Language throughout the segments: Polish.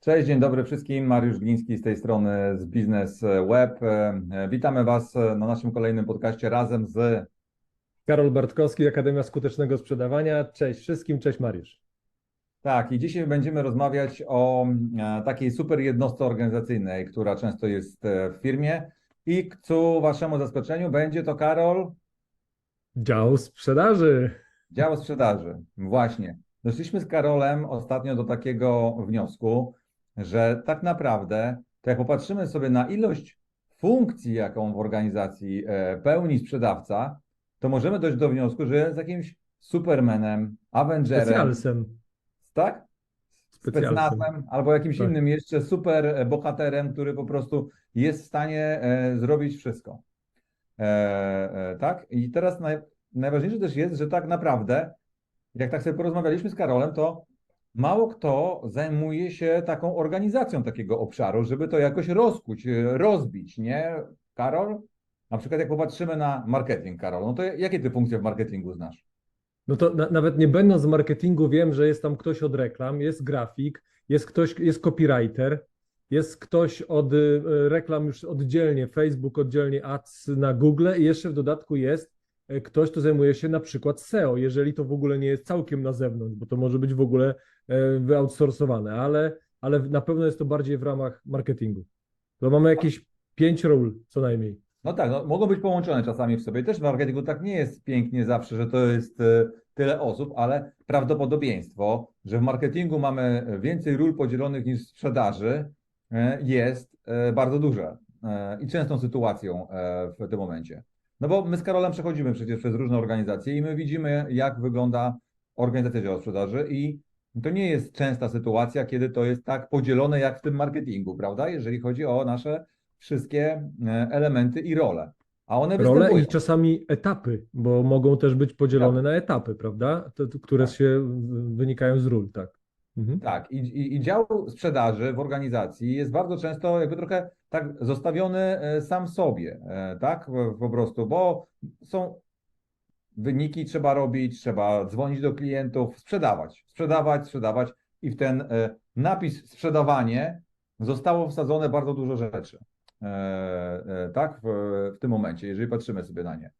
Cześć, dzień dobry wszystkim. Mariusz Gliński z tej strony z Biznes Web. E, Witamy Was na naszym kolejnym podcaście razem z Karol Bartkowski, Akademia Skutecznego Sprzedawania. Cześć wszystkim, cześć Mariusz. Tak, i dzisiaj będziemy rozmawiać o e, takiej super jednostce organizacyjnej, która często jest e, w firmie i ku Waszemu zaskoczeniu będzie to Karol, Dział sprzedaży. dział sprzedaży. Właśnie. Doszliśmy z Karolem ostatnio do takiego wniosku, że tak naprawdę, to jak popatrzymy sobie na ilość funkcji, jaką w organizacji e, pełni sprzedawca, to możemy dojść do wniosku, że jest jakimś supermanem, avengerem, Specjalsem. tak? Specjalsem. Albo jakimś Tak. innym jeszcze super e, bohaterem, który po prostu jest w stanie e, zrobić wszystko. Tak? I teraz naj, najważniejsze też jest, że tak naprawdę, jak tak sobie porozmawialiśmy z Karolem, to mało kto zajmuje się taką organizacją takiego obszaru, żeby to jakoś rozkuć, e, rozbić, nie? Karol? Na przykład jak popatrzymy na marketing, Karol, no to jakie ty funkcje w marketingu znasz? No to na, nawet nie będąc w marketingu, wiem, że jest tam ktoś od reklam, jest grafik, jest ktoś, jest copywriter, jest ktoś od y, reklam już oddzielnie, Facebook oddzielnie, ads na Google i jeszcze w dodatku jest y, ktoś, kto zajmuje się na przykład SEO, jeżeli to w ogóle nie jest całkiem na zewnątrz, bo to może być w ogóle y, wyoutsourcowane, ale, ale na pewno jest to bardziej w ramach marketingu. To mamy jakieś pięć ról co najmniej. No tak, no, mogą być połączone czasami w sobie. Też w marketingu tak nie jest pięknie zawsze, że to jest e, tyle osób, ale prawdopodobieństwo, że w marketingu mamy więcej ról podzielonych niż w sprzedaży, e, jest e, bardzo duże e, i częstą sytuacją e, w tym momencie. No bo my z Karolem przechodzimy przecież przez różne organizacje i my widzimy, jak wygląda organizacja działa sprzedaży i to nie jest częsta sytuacja, kiedy to jest tak podzielone jak w tym marketingu, prawda? Jeżeli chodzi o nasze wszystkie e, elementy i role. A one Role występują. i czasami etapy, bo mogą też być podzielone na etapy, prawda? Te, które Tak. się wynikają z ról, tak. Mhm. Tak, i, i, i dział sprzedaży w organizacji jest bardzo często jakby trochę tak zostawiony e, sam sobie, e, tak, po prostu, bo są wyniki trzeba robić, trzeba dzwonić do klientów, sprzedawać, sprzedawać, sprzedawać i w ten e, napis sprzedawanie zostało wsadzone bardzo dużo rzeczy, e, e, tak, w, w tym momencie, jeżeli patrzymy sobie na nie.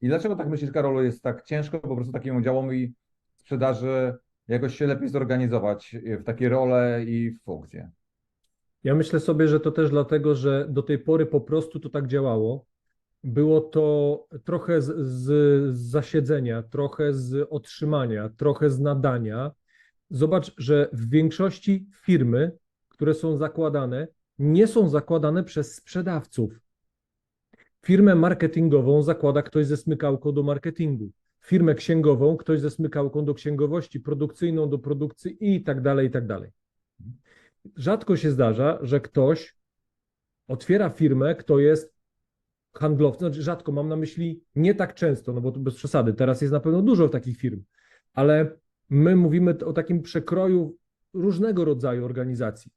I dlaczego tak myślisz, Karolu, jest tak ciężko po prostu takiemu działowi sprzedaży jakoś się lepiej zorganizować w takie role i w funkcje? Ja myślę sobie, że to też dlatego, że do tej pory po prostu to tak działało. Było to trochę z, z, zasiedzenia, trochę z otrzymania, trochę z nadania. Zobacz, że w większości firmy, które są zakładane, nie są zakładane przez sprzedawców. Firmę marketingową zakłada ktoś ze smykałką do marketingu. Firmę księgową ktoś ze smykałką do księgowości, produkcyjną do produkcji i tak dalej, i tak dalej. Rzadko się zdarza, że ktoś otwiera firmę, kto jest handlowcem. Znaczy rzadko, mam na myśli nie tak często, no bo tu bez przesady. Teraz jest na pewno dużo takich firm, ale my mówimy o takim przekroju różnego rodzaju organizacji,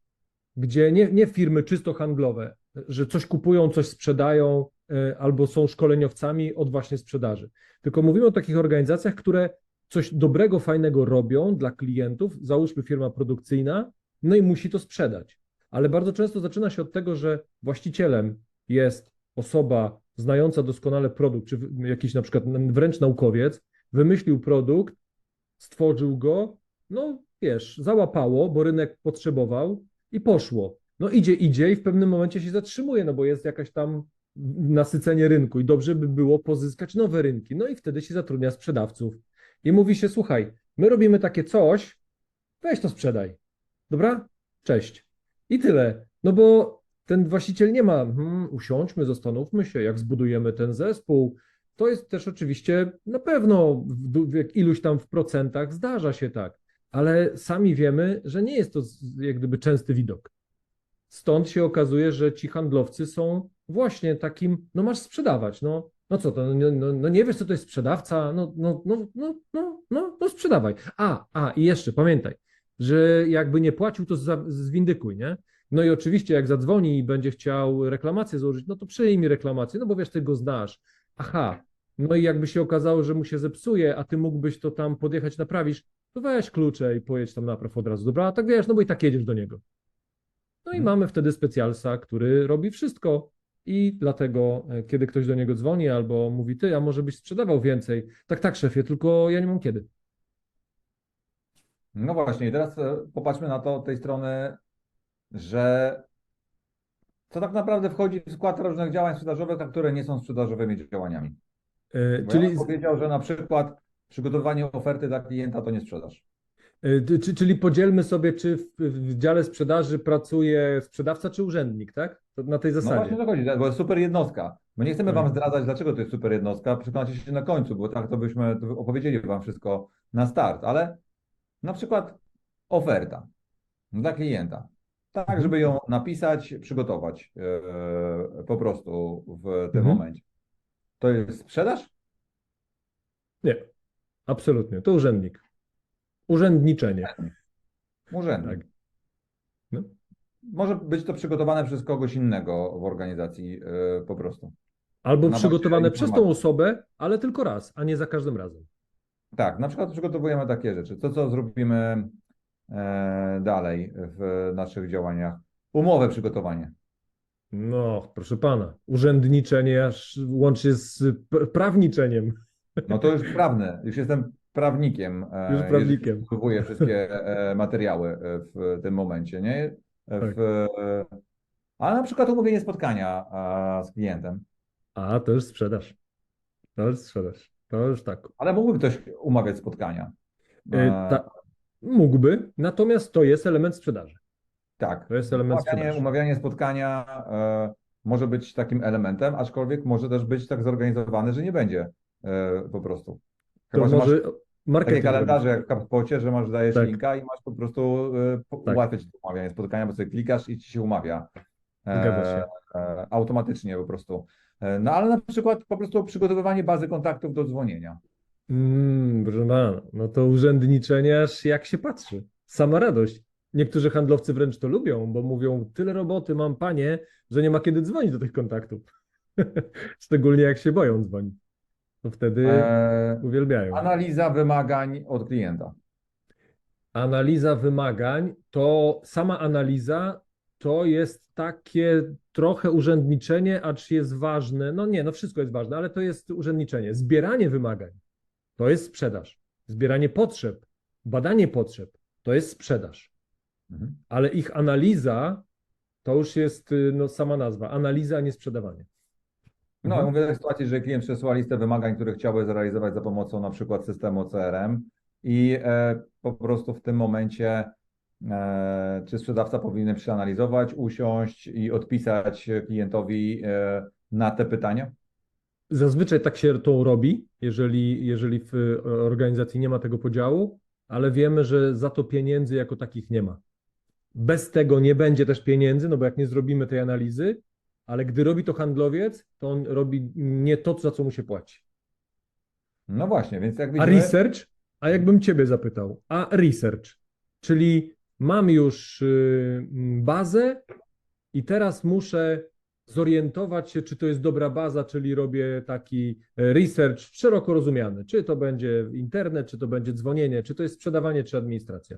gdzie nie, nie firmy czysto handlowe, że coś kupują, coś sprzedają e, albo są szkoleniowcami od właśnie sprzedaży. Tylko mówimy o takich organizacjach, które coś dobrego, fajnego robią dla klientów, załóżmy firma produkcyjna, no i musi to sprzedać. Ale bardzo często zaczyna się od tego, że właścicielem jest osoba znająca doskonale produkt, czy jakiś na przykład wręcz naukowiec, wymyślił produkt, stworzył go, no wiesz, załapało, bo rynek potrzebował i poszło. No idzie, idzie i w pewnym momencie się zatrzymuje, no bo jest jakaś tam nasycenie rynku i dobrze by było pozyskać nowe rynki. No i wtedy się zatrudnia sprzedawców i mówi się, słuchaj, my robimy takie coś, weź to sprzedaj. Dobra? Cześć. I tyle. No bo ten właściciel nie ma, hmm, usiądźmy, zastanówmy się, jak zbudujemy ten zespół. To jest też oczywiście na pewno w, w iluś tam w procentach zdarza się tak, ale sami wiemy, że nie jest to jak gdyby częsty widok. Stąd się okazuje, że ci handlowcy są właśnie takim, no masz sprzedawać, no, no co to, no, no, no nie wiesz, co to jest sprzedawca, no, no, no, no, no, no, no sprzedawaj. A, a i jeszcze pamiętaj, że jakby nie płacił, to zwindykuj, nie? No i oczywiście, jak zadzwoni i będzie chciał reklamację złożyć, no to przyjmij reklamację, no bo wiesz, ty go znasz. Aha, no i jakby się okazało, że mu się zepsuje, a ty mógłbyś to tam podjechać, naprawisz, to weź klucze i pojedź tam napraw od razu, dobra? A tak wiesz, no bo i tak jedziesz do niego. No i Mhm. mamy wtedy specjalsa, który robi wszystko i dlatego, e, kiedy ktoś do niego dzwoni albo mówi, ty, a może byś sprzedawał więcej? Tak, tak, szefie, tylko ja nie mam kiedy. No właśnie, i teraz e, popatrzmy na to od tej strony, że co tak naprawdę wchodzi w skład różnych działań sprzedażowych, a które nie są sprzedażowymi działaniami. Bo Czyli, ja powiedział, że na przykład przygotowanie oferty dla klienta to nie sprzedaż. czy, czyli podzielmy sobie, czy w, w dziale sprzedaży pracuje sprzedawca czy urzędnik, tak? To na tej No zasadzie. właśnie o to chodzi, bo jest super jednostka. My nie chcemy Tak. Wam zdradzać, dlaczego to jest super jednostka, przekonacie się na końcu, bo tak to byśmy to opowiedzieli Wam wszystko na start, ale na przykład oferta dla klienta, tak Mhm. żeby ją napisać, przygotować e, po prostu w tym Mhm. momencie. To jest sprzedaż? Nie, absolutnie. To urzędnik. Urzędniczenie. Urzędnik. Tak. No. Może być to przygotowane przez kogoś innego w organizacji e, po prostu. Albo Na przygotowane przez tą osobę, ale tylko raz, a nie za każdym razem. Tak, na przykład przygotowujemy takie rzeczy. To, co zrobimy dalej w naszych działaniach. Umowę przygotowanie. No, proszę pana, urzędniczenie aż łącznie z pr- prawniczeniem. No to już prawne. Już jestem prawnikiem. e, Już prawnikiem. Przygotowuję wszystkie e, materiały e, w tym momencie, nie? E, Tak. W, e, ale na przykład umówienie spotkania e, z klientem. A, to już sprzedaż. To już sprzedaż. To już tak. Ale mógłby ktoś umawiać spotkania. E, E, ta, mógłby, natomiast to jest element sprzedaży. Tak. To jest element Umawianie, sprzedaży. umawianie spotkania e, może być takim elementem, aczkolwiek może też być tak zorganizowany, że nie będzie e, po prostu. To Chyba, że może masz takie kalendarze jak w Kapocie, że masz dajesz Tak. linka i masz po prostu po, Tak. ułatwiać to umawianie spotkania, bo sobie klikasz i ci się umawia. E, Zgadza się. e, automatycznie po prostu. E, no ale na przykład po prostu przygotowywanie bazy kontaktów do dzwonienia. Mm, proszę pana, no to urzędniczenie aż jak się patrzy. Sama radość. Niektórzy handlowcy wręcz to lubią, bo mówią, tyle roboty mam, panie, że nie ma kiedy dzwonić do tych kontaktów. Szczególnie jak się boją dzwonić. To wtedy E, uwielbiają. analiza wymagań od klienta. Analiza wymagań, to sama analiza to jest takie trochę urzędniczenie, acz jest ważne. No nie, no wszystko jest ważne, ale to jest urzędniczenie. Zbieranie wymagań to jest sprzedaż. Zbieranie potrzeb, badanie potrzeb to jest sprzedaż. Mhm. Ale ich analiza to już jest y, no, sama nazwa. Analiza, a nie sprzedawanie. No, Mhm. mówię o sytuacji, że klient przesłał listę wymagań, które chciałby zrealizować za pomocą na przykład systemu CRM i e, po prostu w tym momencie e, czy sprzedawca powinien przeanalizować, usiąść i odpisać klientowi e, na te pytania? Zazwyczaj tak się to robi, jeżeli, jeżeli w y, organizacji nie ma tego podziału, ale wiemy, że za to pieniędzy jako takich nie ma. Bez tego nie będzie też pieniędzy, no bo jak nie zrobimy tej analizy, ale gdy robi to handlowiec, to on robi nie to, za co mu się płaci. No właśnie, więc jak A widzimy, research? A jakbym ciebie zapytał, a research, czyli mam już y, bazę i teraz muszę zorientować się, czy to jest dobra baza, czyli robię taki e, research szeroko rozumiany, czy to będzie internet, czy to będzie dzwonienie, czy to jest sprzedawanie, czy administracja.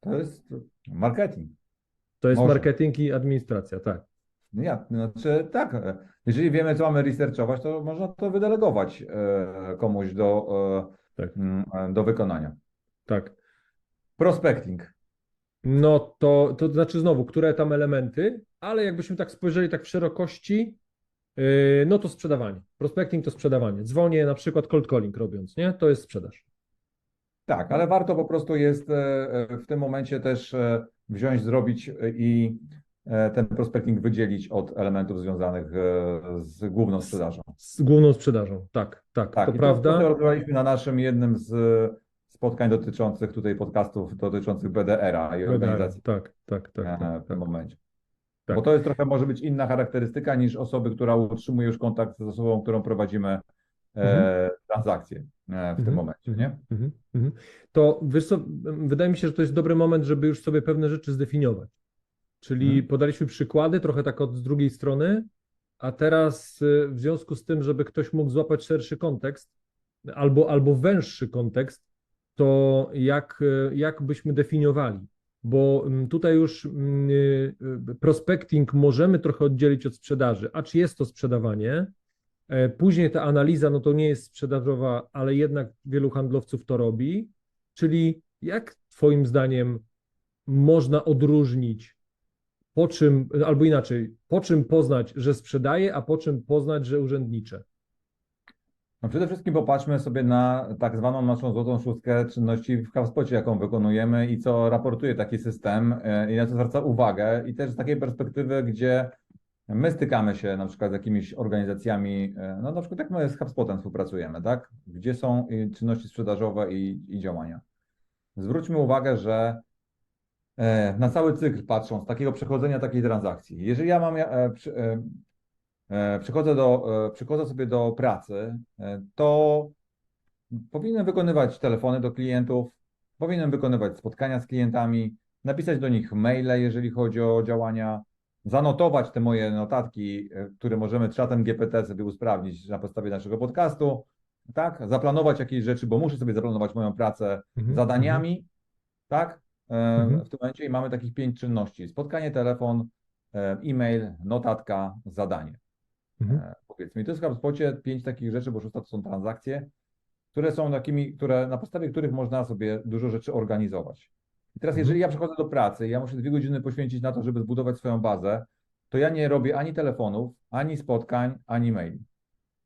to jest marketing. To jest Może. marketing i administracja, tak. No ja, znaczy tak, e, jeżeli wiemy, co mamy researchować, to można to wydelegować e, komuś do, Tak. do wykonania. Tak. Prospecting. No to, to znaczy znowu, które tam elementy, ale jakbyśmy tak spojrzeli tak w szerokości, yy, no to sprzedawanie. Prospecting to sprzedawanie. Dzwonię na przykład cold calling robiąc, nie? To jest sprzedaż. Tak, ale warto po prostu jest e, e, w tym momencie też e, wziąć, zrobić i ten prospecting wydzielić od elementów związanych z główną sprzedażą. Z główną sprzedażą. Tak, tak, Tak, to i to, prawda. to rozmawialiśmy na naszym jednym z spotkań dotyczących tutaj podcastów dotyczących BDR-a i organizacji Tak, tak, tak, e, tak, w tym tak. momencie. Tak. Bo to jest trochę może być inna charakterystyka niż osoby, która utrzymuje już kontakt z osobą, którą prowadzimy e, Mhm. transakcję e, w tym Mhm, momencie, nie? Mhm, mhm. To wiesz co, wydaje mi się, że to jest dobry moment, żeby już sobie pewne rzeczy zdefiniować. Czyli Mhm. podaliśmy przykłady, trochę tak od z drugiej strony, a teraz y, w związku z tym, żeby ktoś mógł złapać szerszy kontekst albo, albo węższy kontekst, to jak, jak byśmy definiowali? Bo mm, tutaj już mm, y, prospecting możemy trochę oddzielić od sprzedaży, acz jest to sprzedawanie. E, Później ta analiza, no to nie jest sprzedażowa, ale jednak wielu handlowców to robi. Czyli jak Twoim zdaniem można odróżnić, po czym, albo inaczej, po czym poznać, że sprzedaje, a po czym poznać, że urzędnicze? No przede wszystkim popatrzmy sobie na tak zwaną naszą złotą szóstkę czynności w HubSpocie, jaką wykonujemy i co raportuje taki system e, i na co zwraca uwagę i też z takiej perspektywy, gdzie my stykamy się na przykład z jakimiś organizacjami, e, no na przykład jak my z HubSpotem współpracujemy, tak? Gdzie są czynności sprzedażowe i, i działania. Zwróćmy uwagę, że e, na cały cykl patrząc, takiego przechodzenia takiej transakcji. Jeżeli ja mam przychodzę, do, e, przychodzę sobie do pracy, e, to powinienem wykonywać telefony do klientów, powinienem wykonywać spotkania z klientami, napisać do nich maile, jeżeli chodzi o działania, zanotować te moje notatki, e, które możemy czatem GPT sobie usprawnić na podstawie naszego podcastu, tak? Zaplanować jakieś rzeczy, bo muszę sobie zaplanować moją pracę Mhm, zadaniami, tak? E, Mhm. W tym momencie i mamy takich pięć czynności: spotkanie, telefon, e, e-mail, notatka, zadanie. Mhm, E, Powiedzmy, I to jest w HubSpocie pięć takich rzeczy, bo szósta to są transakcje, które są takimi, które, na podstawie których można sobie dużo rzeczy organizować. I teraz, Mhm. jeżeli ja przychodzę do pracy i ja muszę dwie godziny poświęcić na to, żeby zbudować swoją bazę, to ja nie robię ani telefonów, ani spotkań, ani maili.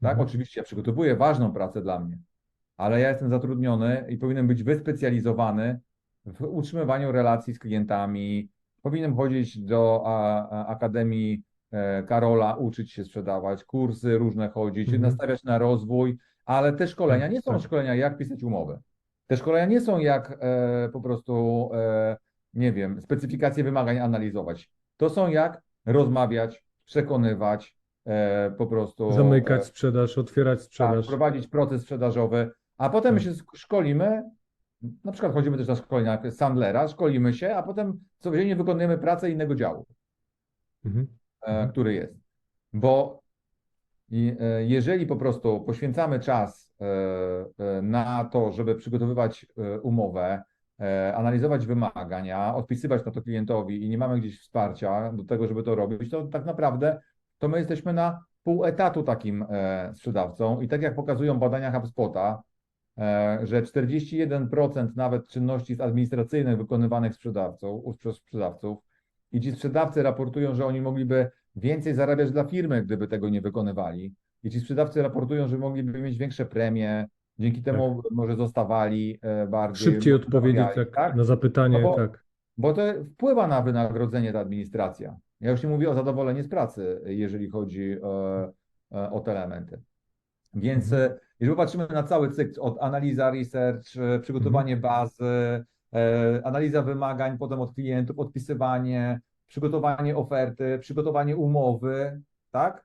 Tak, Mhm. oczywiście ja przygotowuję ważną pracę dla mnie, ale ja jestem zatrudniony i powinien być wyspecjalizowany w utrzymywaniu relacji z klientami. Powinienem chodzić do a, a, Akademii Karola, uczyć się sprzedawać, kursy różne chodzić, Mhm. nastawiać na rozwój, ale te szkolenia Tak, nie są tak. szkolenia, jak pisać umowy. Te szkolenia nie są jak e, po prostu, e, nie wiem, specyfikacje wymagań analizować. To są jak rozmawiać, przekonywać, e, po prostu. e, Zamykać sprzedaż, otwierać tak, sprzedaż. prowadzić proces sprzedażowy, a potem my Tak. się szkolimy, na przykład chodzimy też na szkolenia Sandlera, szkolimy się, a potem codziennie wykonujemy pracę innego działu, Mhm. E, który jest. Bo e, jeżeli po prostu poświęcamy czas e, na to, żeby przygotowywać umowę, analizować wymagania, odpisywać na to klientowi i nie mamy gdzieś wsparcia do tego, żeby to robić, to tak naprawdę to my jesteśmy na pół etatu takim sprzedawcą i tak jak pokazują badania HubSpota, że 41% nawet czynności administracyjnych wykonywanych sprzedawcą, przez sprzedawców i ci sprzedawcy raportują, że oni mogliby więcej zarabiać dla firmy, gdyby tego nie wykonywali. I ci sprzedawcy raportują, że mogliby mieć większe premie, dzięki temu może zostawali e, bardziej. Tak. Szybciej odpowiedzieć zarabiali, tak, na zapytanie, No bo- tak. bo to wpływa na wynagrodzenie ta administracja. Ja już nie mówię o zadowoleniu z pracy, jeżeli chodzi e, e, o te elementy. Więc Mhm. jeżeli popatrzymy na cały cykl, od analiza, research, przygotowanie Mhm. bazy, analiza wymagań, potem od klientów, odpisywanie, przygotowanie oferty, przygotowanie umowy, tak?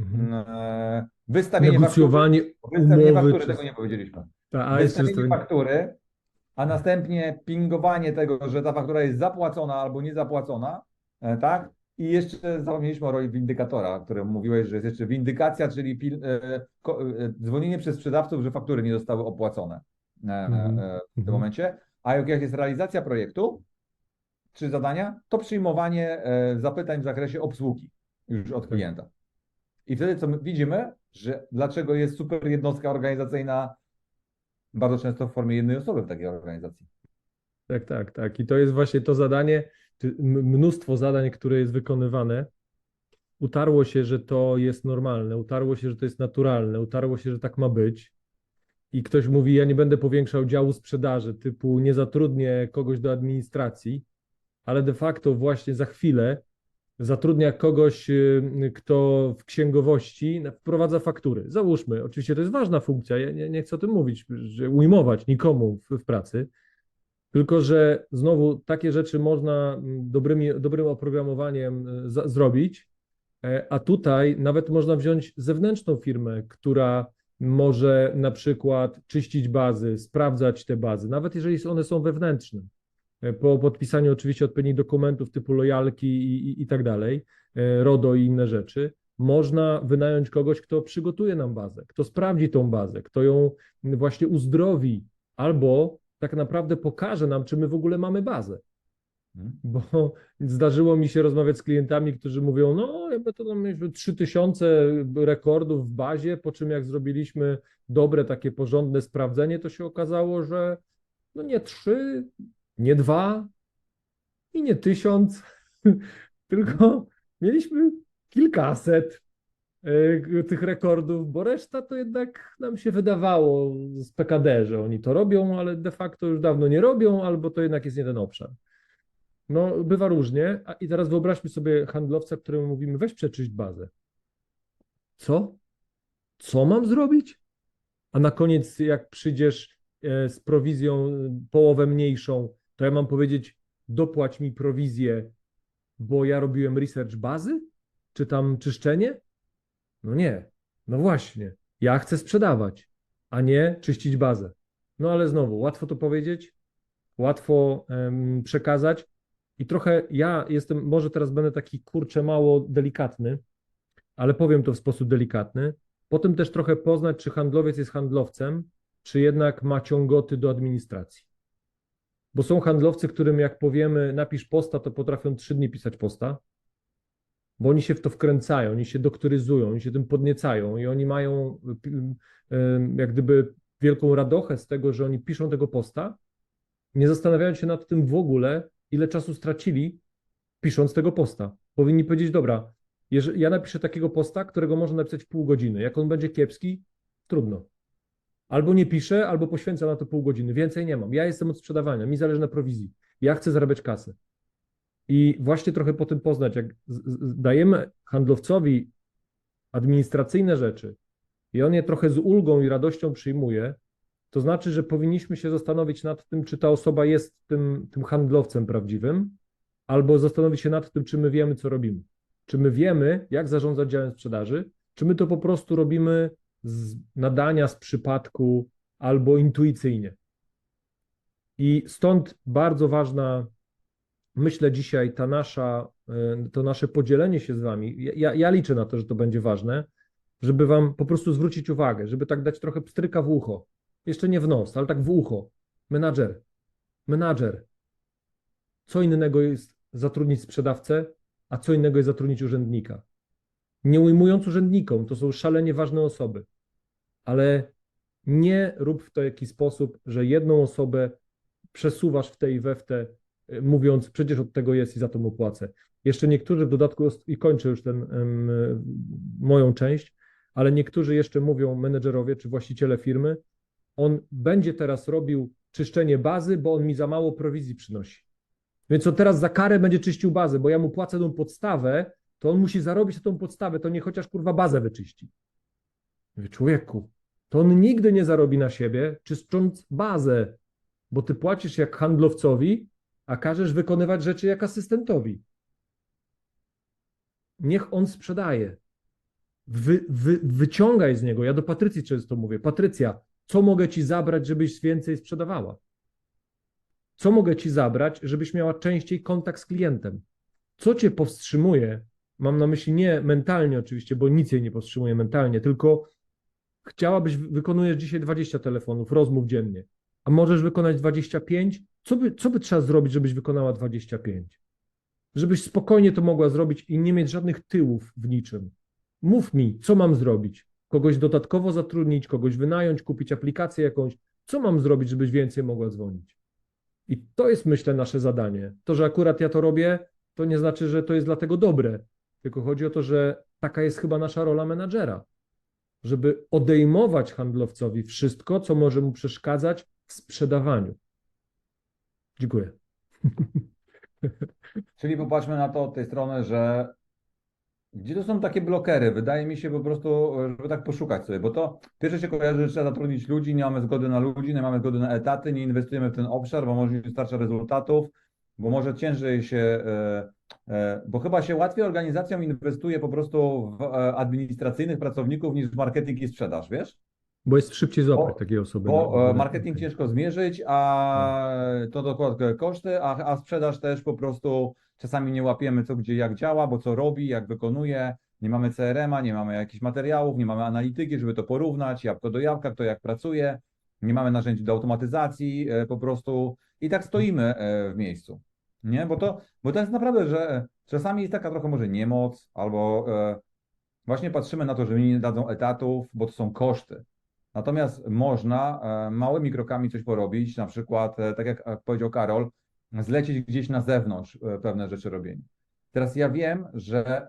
Mhm. E, Wystawienie Negocjowanie faktury, wystawienie umowy. faktury, czy- tego nie powiedzieliśmy. Ta, Wystawienie faktury, a następnie pingowanie tego, że ta faktura jest zapłacona albo niezapłacona, e, tak? I jeszcze zapomnieliśmy o roli windykatora, o którym mówiłeś, że jest jeszcze windykacja, czyli pil, e, e, dzwonienie przez sprzedawców, że faktury nie zostały opłacone e, Mhm. e, w tym Mhm. momencie. A jak jest realizacja projektu czy zadania, to przyjmowanie e, zapytań w zakresie obsługi już od klienta. I wtedy co my widzimy, że dlaczego jest super jednostka organizacyjna bardzo często w formie jednej osoby w takiej organizacji. Tak, tak, tak. I to jest właśnie to zadanie, mnóstwo zadań, które jest wykonywane. Utarło się, że to jest normalne, utarło się, że to jest naturalne, utarło się, że tak ma być. I ktoś mówi, ja nie będę powiększał działu sprzedaży, typu nie zatrudnię kogoś do administracji, ale de facto właśnie za chwilę zatrudnia kogoś, y, kto w księgowości wprowadza faktury. Załóżmy, oczywiście to jest ważna funkcja, ja nie, nie chcę o tym mówić, że ujmować nikomu w, w pracy, tylko że znowu takie rzeczy można mm, dobrymi, dobrym oprogramowaniem y, zrobić, e, a tutaj nawet można wziąć zewnętrzną firmę, która może na przykład czyścić bazy, sprawdzać te bazy, nawet jeżeli one są wewnętrzne po podpisaniu oczywiście odpowiednich dokumentów typu lojalki i, i, i tak dalej, e, RODO i inne rzeczy, można wynająć kogoś, kto przygotuje nam bazę, kto sprawdzi tą bazę, kto ją właśnie uzdrowi, albo tak naprawdę pokaże nam, czy my w ogóle mamy bazę. Bo zdarzyło mi się rozmawiać z klientami, którzy mówią, no jakby to tam mieliśmy 3000 rekordów w bazie, po czym jak zrobiliśmy dobre, takie porządne sprawdzenie, to się okazało, że no nie trzy, nie dwa i nie tysiąc, tylko mieliśmy kilkaset e, tych rekordów, bo reszta to jednak nam się wydawało z PKD, że oni to robią, ale de facto już dawno nie robią, albo to jednak jest nie ten obszar. No, bywa różnie. A i teraz wyobraźmy sobie handlowca, któremu mówimy, weź przeczyść bazę. Co? Co mam zrobić? A na koniec, jak przyjdziesz e, z prowizją połowę mniejszą, to ja mam powiedzieć, dopłać mi prowizję, bo ja robiłem research bazy? Czy tam czyszczenie? No nie. No właśnie. Ja chcę sprzedawać, a nie czyścić bazę. No ale znowu, łatwo to powiedzieć, łatwo em, przekazać. I trochę ja jestem, może teraz będę taki kurczę mało delikatny, ale powiem to w sposób delikatny. Potem też trochę poznać, czy handlowiec jest handlowcem, czy jednak ma ciągoty do administracji. Bo są handlowcy, którym jak powiemy, napisz posta, to potrafią trzy dni pisać posta, bo oni się w to wkręcają, oni się doktoryzują, oni się tym podniecają i oni mają y, y, jak gdyby wielką radochę z tego, że oni piszą tego posta, nie zastanawiając się nad tym w ogóle, ile czasu stracili pisząc tego posta. Powinni powiedzieć, dobra, jeżeli ja napiszę takiego posta, którego można napisać pół godziny. Jak on będzie kiepski, trudno. Albo nie piszę, albo poświęcę na to pół godziny. Więcej nie mam. Ja jestem od sprzedawania, mi zależy na prowizji. Ja chcę zarabiać kasę. I właśnie trochę po tym poznać, jak dajemy handlowcowi administracyjne rzeczy i on je trochę z ulgą i radością przyjmuje, to znaczy, że powinniśmy się zastanowić nad tym, czy ta osoba jest tym, tym handlowcem prawdziwym, albo zastanowić się nad tym, czy my wiemy, co robimy. Czy my wiemy, jak zarządzać działem sprzedaży, czy my to po prostu robimy z nadania, z przypadku albo intuicyjnie. I stąd bardzo ważna, myślę dzisiaj, ta nasza, y, to nasze podzielenie się z Wami. Ja, ja liczę na to, że to będzie ważne, żeby Wam po prostu zwrócić uwagę, żeby tak dać trochę pstryka w ucho. Jeszcze nie w nos, ale tak w ucho. Menadżer. Menadżer. Co innego jest zatrudnić sprzedawcę, a co innego jest zatrudnić urzędnika. Nie ujmując urzędnikom, to są szalenie ważne osoby, ale nie rób w taki sposób, że jedną osobę przesuwasz w te i we w te, y, mówiąc, przecież od tego jest i za to mu płacę. Jeszcze niektórzy w dodatku, i kończę już ten, em, moją część, ale niektórzy jeszcze mówią menedżerowie czy właściciele firmy, on będzie teraz robił czyszczenie bazy, bo on mi za mało prowizji przynosi. Więc on teraz za karę będzie czyścił bazę, bo ja mu płacę tą podstawę, to on musi zarobić na tą podstawę, to nie chociaż kurwa bazę wyczyści. Mówię, człowieku, to on nigdy nie zarobi na siebie, czyszcząc bazę, bo ty płacisz jak handlowcowi, a każesz wykonywać rzeczy jak asystentowi. Niech on sprzedaje. Wy, wy, wyciągaj z niego. Ja do Patrycji często mówię, Patrycja, co mogę ci zabrać, żebyś więcej sprzedawała? Co mogę ci zabrać, żebyś miała częściej kontakt z klientem? Co cię powstrzymuje? Mam na myśli nie mentalnie oczywiście, bo nic jej nie powstrzymuje mentalnie, tylko chciałabyś, wykonujesz dzisiaj 20 telefonów, rozmów dziennie, a możesz wykonać 25? Co by, co by trzeba zrobić, żebyś wykonała 25? Żebyś spokojnie to mogła zrobić i nie mieć żadnych tyłów w niczym. Mów mi, co mam zrobić? Kogoś dodatkowo zatrudnić, kogoś wynająć, kupić aplikację jakąś. Co mam zrobić, żebyś więcej mogła dzwonić? I to jest, myślę, nasze zadanie. To, że akurat ja to robię, to nie znaczy, że to jest dlatego dobre, tylko chodzi o to, że taka jest chyba nasza rola menadżera, żeby odejmować handlowcowi wszystko, co może mu przeszkadzać w sprzedawaniu. Dziękuję. Czyli popatrzmy na to od tej strony, że gdzie to są takie blokery? Wydaje mi się po prostu, żeby tak poszukać sobie, bo to pierwsze się kojarzy, że trzeba zatrudnić ludzi, nie mamy zgody na ludzi, nie mamy zgody na etaty, nie inwestujemy w ten obszar, bo może nie wystarcza rezultatów, bo może ciężej się, e, e, bo chyba się łatwiej organizacjom inwestuje po prostu w e, administracyjnych pracowników niż w marketing i sprzedaż, wiesz? Bo jest szybciej złapać takiej osoby. Bo na- marketing ciężko zmierzyć, a to dokładnie koszty, a, a sprzedaż też po prostu czasami nie łapiemy co gdzie jak działa, bo co robi, jak wykonuje. Nie mamy CRM-a, nie mamy jakichś materiałów, nie mamy analityki, żeby to porównać, jabłko do jabłka, kto jak pracuje. nie mamy narzędzi do automatyzacji e, po prostu i tak stoimy e, w miejscu. Nie? Bo to, bo to jest naprawdę, że czasami jest taka trochę może niemoc, albo e, właśnie patrzymy na to, że mi nie dadzą etatów, bo to są koszty. Natomiast można e, małymi krokami coś porobić, na przykład, e, tak jak e, powiedział Karol, zlecieć gdzieś na zewnątrz e, pewne rzeczy robienie. Teraz ja wiem, że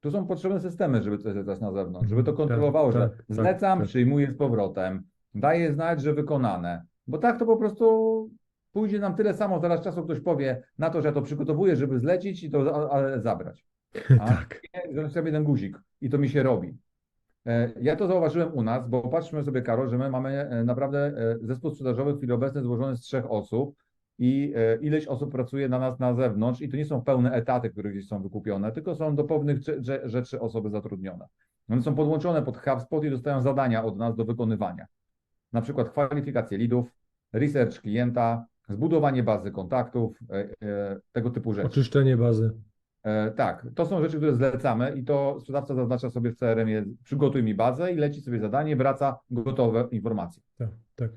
tu są potrzebne systemy, żeby to zlecać na zewnątrz, żeby to Tak, kontrolowało, że tak, tak, zlecam, tak. przyjmuję z powrotem, daję znać, że wykonane. Bo tak to po prostu pójdzie nam tyle samo, zaraz czasu ktoś powie na to, że ja to przygotowuję, żeby zlecić i to zabrać. A Tak. że nacisnę jeden guzik i to mi się robi. E, Ja to zauważyłem u nas, bo patrzmy sobie, Karol, że my mamy e, naprawdę zespół sprzedażowy w chwili obecnej złożony z trzech osób i e, ileś osób pracuje na nas na zewnątrz i to nie są pełne etaty, które gdzieś są wykupione, tylko są do pewnych rzeczy osoby zatrudnione. One są podłączone pod HubSpot i dostają zadania od nas do wykonywania. Na przykład kwalifikacje lidów, research klienta, zbudowanie bazy kontaktów, e, e, tego typu rzeczy. Oczyszczenie bazy. Tak, to są rzeczy, które zlecamy i to sprzedawca zaznacza sobie w CRM-ie, przygotuj mi bazę i leci sobie zadanie, wraca gotowe informacje. Tak, tak.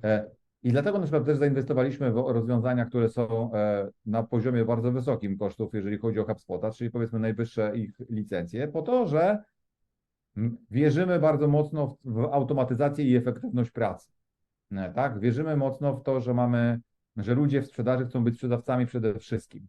I dlatego na przykład też zainwestowaliśmy w rozwiązania, które są e, na poziomie bardzo wysokim kosztów, jeżeli chodzi o HubSpota, czyli powiedzmy najwyższe ich licencje, po to, że wierzymy bardzo mocno w, w automatyzację i efektywność pracy. E, Tak, wierzymy mocno w to, że mamy, że ludzie w sprzedaży chcą być sprzedawcami przede wszystkim.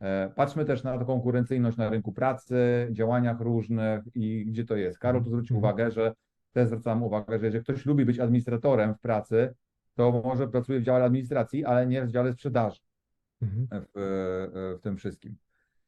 E, Patrzmy też na konkurencyjność na rynku pracy, działaniach różnych i gdzie to jest. Karol tu zwrócił Mhm. uwagę, że też zwracam uwagę, że jeżeli ktoś lubi być administratorem w pracy, to może pracuje w dziale administracji, ale nie w dziale sprzedaży Mhm. w, w tym wszystkim.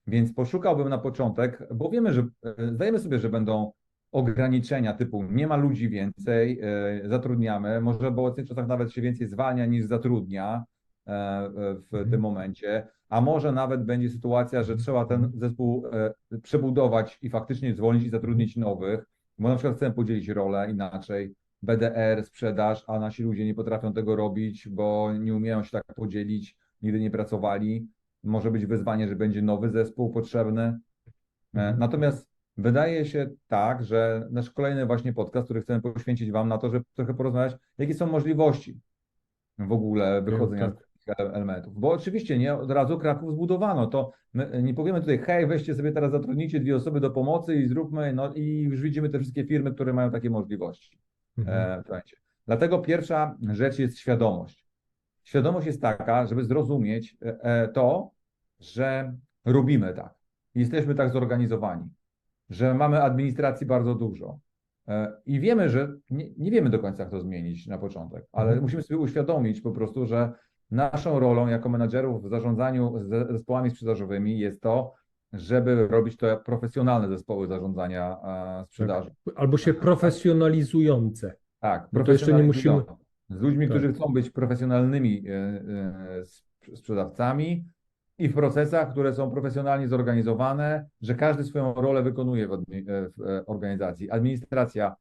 Więc poszukałbym na początek, bo wiemy, że e, zdajemy sobie, że będą ograniczenia typu nie ma ludzi więcej, e, zatrudniamy, może w obecnych czasach nawet się więcej zwalnia niż zatrudnia e, e, w Mhm. tym momencie, a może nawet będzie sytuacja, że trzeba ten zespół e, przebudować i faktycznie zwolnić i zatrudnić nowych, bo na przykład chcemy podzielić rolę inaczej, BDR, sprzedaż, a nasi ludzie nie potrafią tego robić, bo nie umieją się tak podzielić, nigdy nie pracowali. Może być wyzwanie, że będzie nowy zespół potrzebny. E, Mhm. Natomiast wydaje się tak, że nasz kolejny właśnie podcast, który chcemy poświęcić Wam na to, żeby trochę porozmawiać, jakie są możliwości w ogóle wychodzenia tak. z tych ele- elementów. Bo oczywiście nie od razu Kraków zbudowano, to nie powiemy tutaj, hej, weźcie sobie teraz zatrudnijcie dwie osoby do pomocy i zróbmy, no i już widzimy te wszystkie firmy, które mają takie możliwości. Mhm. E, w tym momencie. Dlatego pierwsza rzecz jest świadomość. Świadomość jest taka, żeby zrozumieć e, e, to, że robimy tak. Jesteśmy tak zorganizowani, że mamy administracji bardzo dużo. I wiemy, że nie, nie wiemy do końca, jak to zmienić na początek, ale Mhm. musimy sobie uświadomić po prostu, że naszą rolą jako menadżerów w zarządzaniu ze- zespołami sprzedażowymi jest to, żeby robić to profesjonalne zespoły zarządzania e, sprzedaży. Albo się profesjonalizujące. Tak, No to jeszcze nie musimy- Z ludźmi, Tak. którzy chcą być profesjonalnymi e, e, sp- sprzedawcami i w procesach, które są profesjonalnie zorganizowane, że każdy swoją rolę wykonuje w, organizacji. Administracja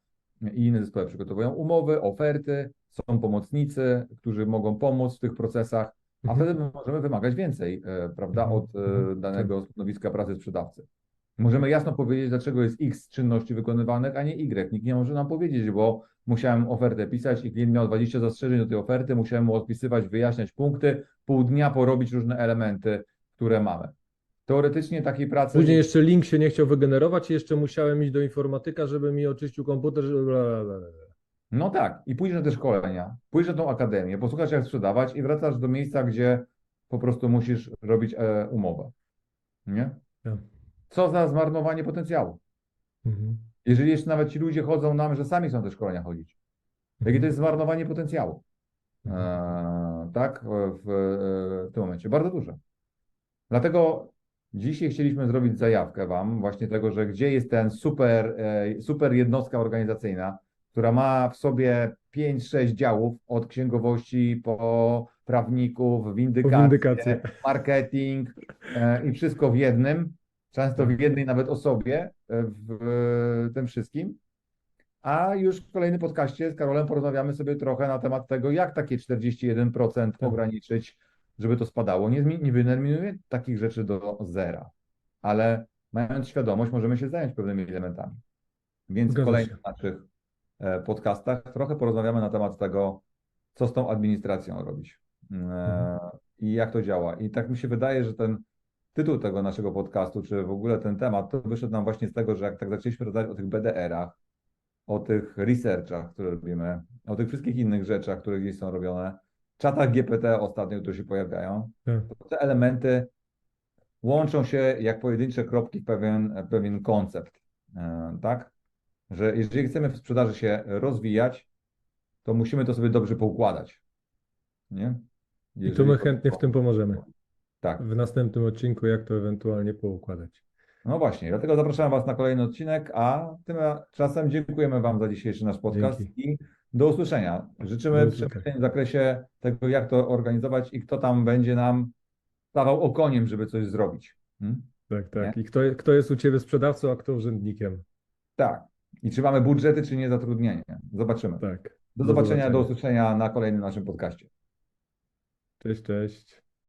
i inne zespoły przygotowują umowy, oferty, są pomocnicy, którzy mogą pomóc w tych procesach, a Mhm. wtedy my możemy wymagać więcej, e, prawda, Mhm. od e, Mhm. danego stanowiska pracy sprzedawcy. Możemy jasno powiedzieć, dlaczego jest X czynności wykonywanych, a nie Y. Nikt nie może nam powiedzieć, bo musiałem ofertę pisać i klient miał 20 zastrzeżeń do tej oferty, musiałem mu odpisywać, wyjaśniać punkty, pół dnia porobić różne elementy, które mamy. Teoretycznie takiej pracy. Później jeszcze link się nie chciał wygenerować i jeszcze musiałem iść do informatyka, żeby mi oczyścił komputer, żeby No tak, i pójdziesz na te szkolenia, pójdziesz na tą akademię, posłuchasz jak sprzedawać i wracasz do miejsca, gdzie po prostu musisz robić e, umowę. Nie? Tak. Co za zmarnowanie potencjału. Mhm. Jeżeli jeszcze nawet ci ludzie chodzą nam, że sami chcą te szkolenia chodzić. Jakie to jest zmarnowanie potencjału. E, tak, w, w tym momencie. Bardzo duże. Dlatego dzisiaj chcieliśmy zrobić zajawkę Wam właśnie tego, że gdzie jest ten super, e, super jednostka organizacyjna, która ma w sobie 5-6 działów od księgowości po prawników, windykację, windykację. marketing e, i wszystko w jednym, często w jednej nawet osobie e, w tym wszystkim. A już w kolejnym podcaście z Karolem porozmawiamy sobie trochę na temat tego, jak takie 41% ograniczyć, żeby to spadało. Nie, nie takich rzeczy do zera, ale mając świadomość, możemy się zająć pewnymi elementami. Więc Zgadza kolejnych naszych e, podcastach trochę porozmawiamy na temat tego, co z tą administracją robić e, i jak to działa. I tak mi się wydaje, że ten tytuł tego naszego podcastu, czy w ogóle ten temat, to wyszedł nam właśnie z tego, że jak tak zaczęliśmy rozmawiać o tych BDR-ach, o tych researchach, które robimy, o tych wszystkich innych rzeczach, które gdzieś są robione, czatach GPT ostatnio, które się pojawiają, Tak. to te elementy łączą się jak pojedyncze kropki w pewien, pewien koncept, e, tak? Że jeżeli chcemy w sprzedaży się rozwijać, to musimy to sobie dobrze poukładać, nie? I tu my chętnie w tym pomożemy. Tak. W następnym odcinku, jak to ewentualnie poukładać. No właśnie, dlatego zapraszam Was na kolejny odcinek, a tymczasem dziękujemy Wam za dzisiejszy nasz podcast Dzięki. i do usłyszenia. Życzymy przemyśleń w zakresie tego, jak to organizować i kto tam będzie nam stawał okoniem, żeby coś zrobić. Hmm? Tak, tak. I kto, kto jest u Ciebie sprzedawcą, a kto urzędnikiem? Tak. I czy mamy budżety, czy nie zatrudnienie. Zobaczymy. Tak. Do zobaczenia, do usłyszenia na kolejnym naszym podcaście. Cześć, cześć.